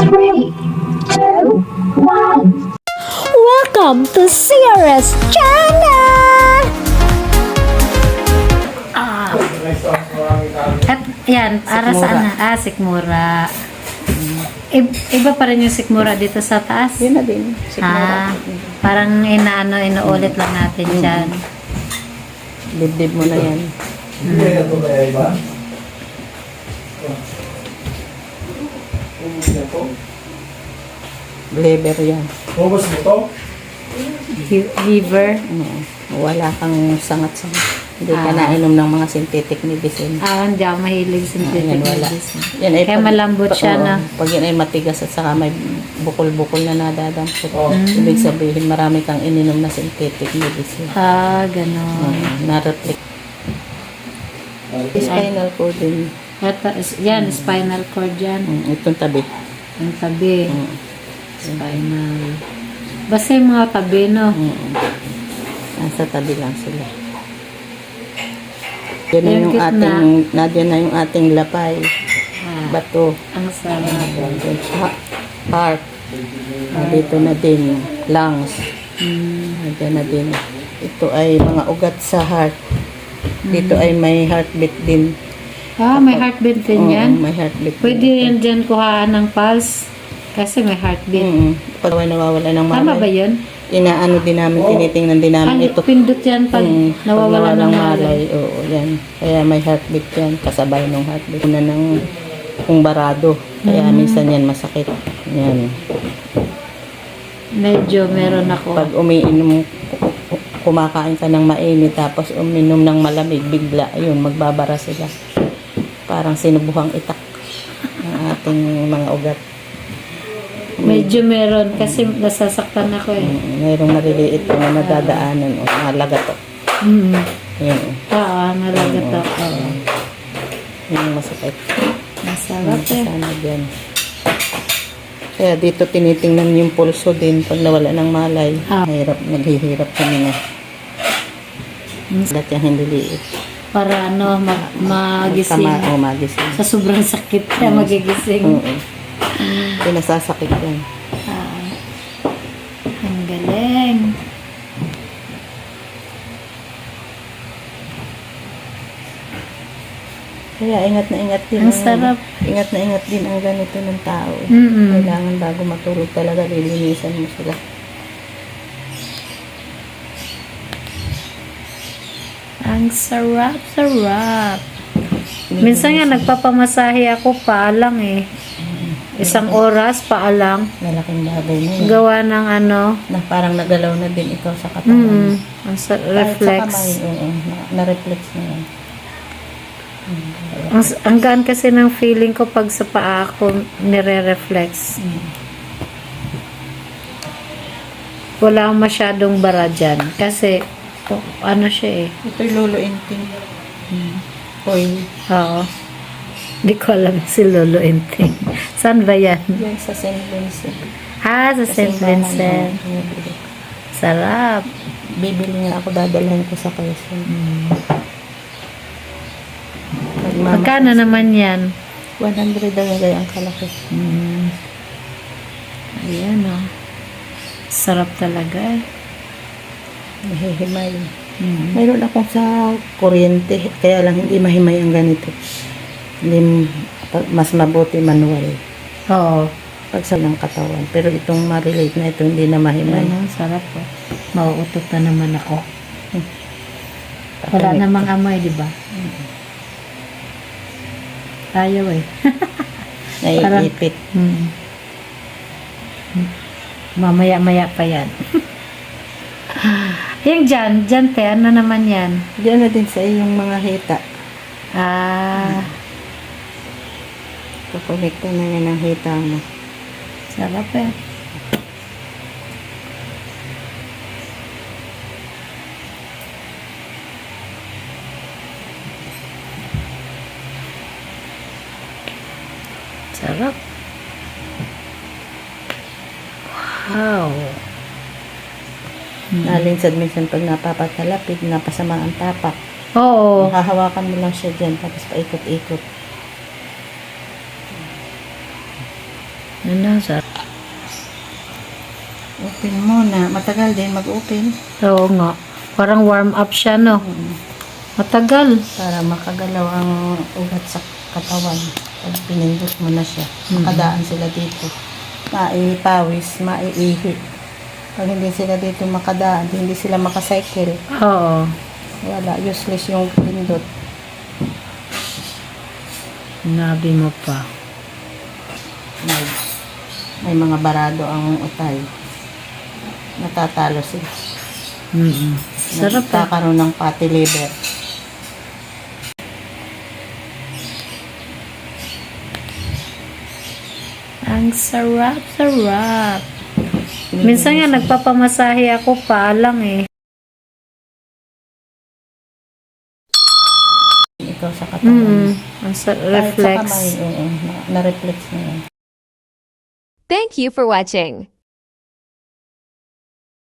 Three, two, one. Welcome to CRS Channel! Ah. At yan, para saan na? Ah, sikmura. I- iba pa rin yung sikmura dito sa taas? Yun na din. Ah, parang inaano, inuulit lang natin dyan. Dibdib mo na yan. Lever yan. Bubos mo to? Li- Liver. Oo. wala kang sangat-sangat. Hindi ka Ah. nainom ng mga synthetic medicine. Ah, hindi ako mahilig Ah, synthetic yan, wala. medicine. Yan ay Kaya malambot siya oo, na. Pag yan ay matigas at saka may bukol-bukol na nadadampot. Oo. Ibig sabihin marami kang ininom na synthetic medicine. Ah, ganon. Oo, na-reflect. Spinal cord din. Ito, is- yan, spinal cord yan. Mm, itong tabi. Yung tabi. Mm. Spinal. Basta yung mga tabi, no? Mm. Nasa tabi lang sila. Yan na Yung yung gitna. ating, nadyan na yung ating lapay. Ah, Bato. ang sarap. Ha- Heart. Ah, dito na din. Lungs. Mm. Nadyan na din. Ito ay mga ugat sa heart. Dito ay may heartbeat din. Ah, may heartbeat din Oo, yan. may heartbeat Pwede yan dyan kuhaan ng pulse. Kasi may heartbeat. Mm. Pag may nawawala ng malay. Tama ba yun? Inaano din namin, tinitingnan din namin Ano, ito. pindot yan pag Mm, nawawala ng malay. Oo, yan. Kaya may heartbeat yan, kasabay ng heartbeat. Una ng kung barado. Kaya Mm. minsan yan masakit. Yan. Medyo meron ako. Pag umiinom, kumakain ka ng mainit, tapos uminom ng malamig, bigla, yun, magbabara sila. Parang sinubuhang itak ng ating mga ugat. Medyo meron kasi nasasaktan ako eh. Mm, Mayroong maliliit na nadadaanan o mga lagato. Mm. Yan. Oo, nalagat ako. Yun yung masakit. Masarap eh. Sana dyan. Kaya dito tinitingnan yung pulso din pag nawala ng malay. Ah. Hirap, naghihirap kami na. Mm. Dati ang hindi liit. Para ano, mag magising. Tama o magising. Sa sobrang sakit kaya magigising. Oo. Pinasasakit yan. Ah, ang galing. Kaya ingat na ingat din. Ang sarap. Ingat na ingat din ang ganito ng tao. eh. Mm-mm. Kailangan bago matulog talaga, lilinisan mo sila. Ang sarap, sarap. Minsan nga nagpapamasahe ako paalang eh. Isang oras paalang. Malaking bagay na yun. Gawa ng ano, Na parang nagalaw na din ikaw sa katawan. mm, ang sa- Kahit sa reflex. kamay, oo, na- na-reflex na yan. Ang, ang gaan kasi ng feeling ko pag sa paa ako nire-reflex. Wala akong masyadong bara dyan. Kasi, to- ano siya eh. Ito'y lolo inting. Oil. Oo. Hindi ko alam si Lolo Enteng. Saan ba yan? Yan sa St. Vincent. Ah, sa St. Simbahan Vincent. binibili. Sarap. Bibili nga ako, dadalhin ko sa Quezon. Pagmama- Magkano naman yan? 100 daw yung gayang kalaki. Mm. Ayan o. Sarap talaga eh. Mahihimay. Mm. Mayroon akong sa kuryente, kaya lang hindi mahimay ang ganito. Hindi, mas mabuti manual. Oo. Pag sa ng katawan. Pero itong ma-relate na ito, hindi na mahimay. Ayan o, sarap o. Mauutot na naman ako. Wala Katanik. namang amoy, di ba? Ayaw eh. Naiipit. Hmm. Mamaya-maya pa yan. yung dyan, dyan te, ano naman yan? Diyan na din sa iyong mga hita. Ah, Kukonekta na yan ang hita mo. sarap eh. Sarap. Wow. Nalinsad minsan pag napapatalapit, napasama ang tapak. Oo. Hahawakan mo lang siya dyan, tapos paikot-ikot. Ano, sa... Open muna. Matagal din mag-open. Oo nga. Parang warm up siya, no? Matagal. Para makagalaw ang ugat sa katawan. Pag pinindot mo na siya. Makadaan sila dito. Maipawis, maiihi. Pag hindi sila dito makadaan, hindi sila makacycle. Oo. Wala, useless yung pindot. Nabi mo pa. May, may mga barado ang utay. Natatalo sila. Mm Sarap eh. Nagkakaroon ng fatty liver. Ang sarap, sarap. Minsan nga nagpapamasahe ako pa lang eh. Ikaw sa katawan. Mm. Sa- Kahit sa reflex. kamay, oo, na- na-reflex na yan. Thank you for watching.